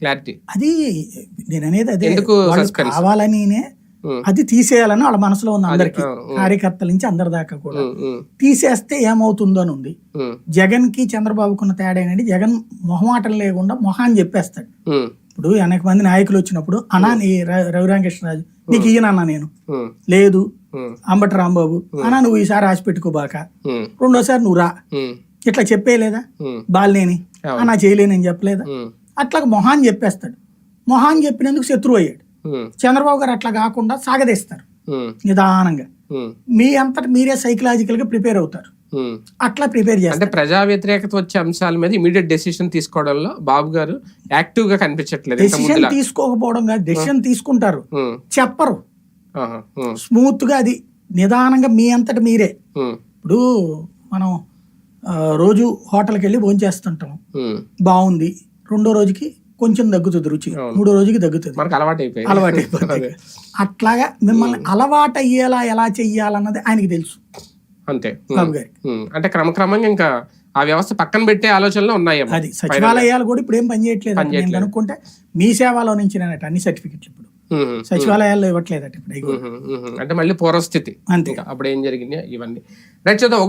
Clarity. అది నేను అనేది అదే? కావాలనినే అది తీసేయాలని వాళ్ళ మనసులో ఉంది అందరికి. కార్యకర్తల నుంచి అందరి దాకా కూడా. తీసేస్తే ఏమవుతుందో అని ఉంది. జగన్కి చంద్రబాబుకున్న తేడా ఏంటంటే జగన్ మొహమాటం లేకుండా మొహాన్ని చెప్పేస్తాడు. ఇప్పుడు అనేక మంది నాయకులు వచ్చినప్పుడు అన్నా నీ ర- రఘురామకృష్ణరాజు నీకు ఈయనన్నా నేను. లేదు. అంబటి రాంబాబు అన్నా నువ్వు ఈసారి రాసి పెట్టుకోబాక రెండోసారి నువ్వు రా. ఇట్లా చెప్పేయలేదా? బాలినేని. అవును. అన్నా చేయలేనని చెప్పలేదా? అట్లా మొహాన్ని చెప్పేస్తాడు. మొహాన్ని చెప్పినందుకు శత్రువు అయ్యాడు. చంద్రబాబు గారు అట్లా కాకుండా సాగదీస్తారు. నిదానంగా. మీ అంతట మీరే సైకలాజికల్గా ప్రిపేర్ అవుతారు. అట్లా ప్రిపేర్ అంటే చేస్తారు ప్రజా వ్యతిరేకత వచ్చే అంశాల మీద ఇమీడియట్ డెసిషన్ తీసుకోవడంలో బాబు గారు యాక్టివ్గా కనిపించట్లేదు డెసిషన్ తీసుకోకపోవడం కాదు డెసిషన్ తీసుకుంటారు. చెప్పరు. స్మూత్గా అది నిదానంగా మీ అంతట మీరే. ఇప్పుడు మనం రోజు హోటల్కి వెళ్ళి భోజనం చేస్తుంటాం ఉమ్. బాగుంది రెండో రోజుకి కొంచెం తగ్గుతుంది రుచి. మూడో రోజుకి తగ్గుతుంది. మనకు అలవాటు అయిపోయింది అలవాటు అయిపోతుంది అట్లాగా మిమ్మల్ని అలవాటు అయ్యేలా ఎలా చెయ్యాలన్నది ఆయనకి తెలుసు. అంతే. అంటే క్రమక్రమంగా ఇంకా ఆ వ్యవస్థ పక్కన పెట్టే ఆలోచనలు ఉన్నాయేమో అది సచివాలయాలు కూడా ఇప్పుడు ఏం పనిచేయట్లేదు నేను. కనుక్కుంటే మీ సేవలో నుంచి నేనట అన్ని సర్టిఫికెట్లు ఇప్పుడు. సచివాలయాల్లో ఇవ్వట్లేదట ఇప్పుడు. అంటే మళ్ళీ పూర్వస్థితి. అంతే. అప్పుడు ఏం జరిగింది? ఇవన్నీ. రైట్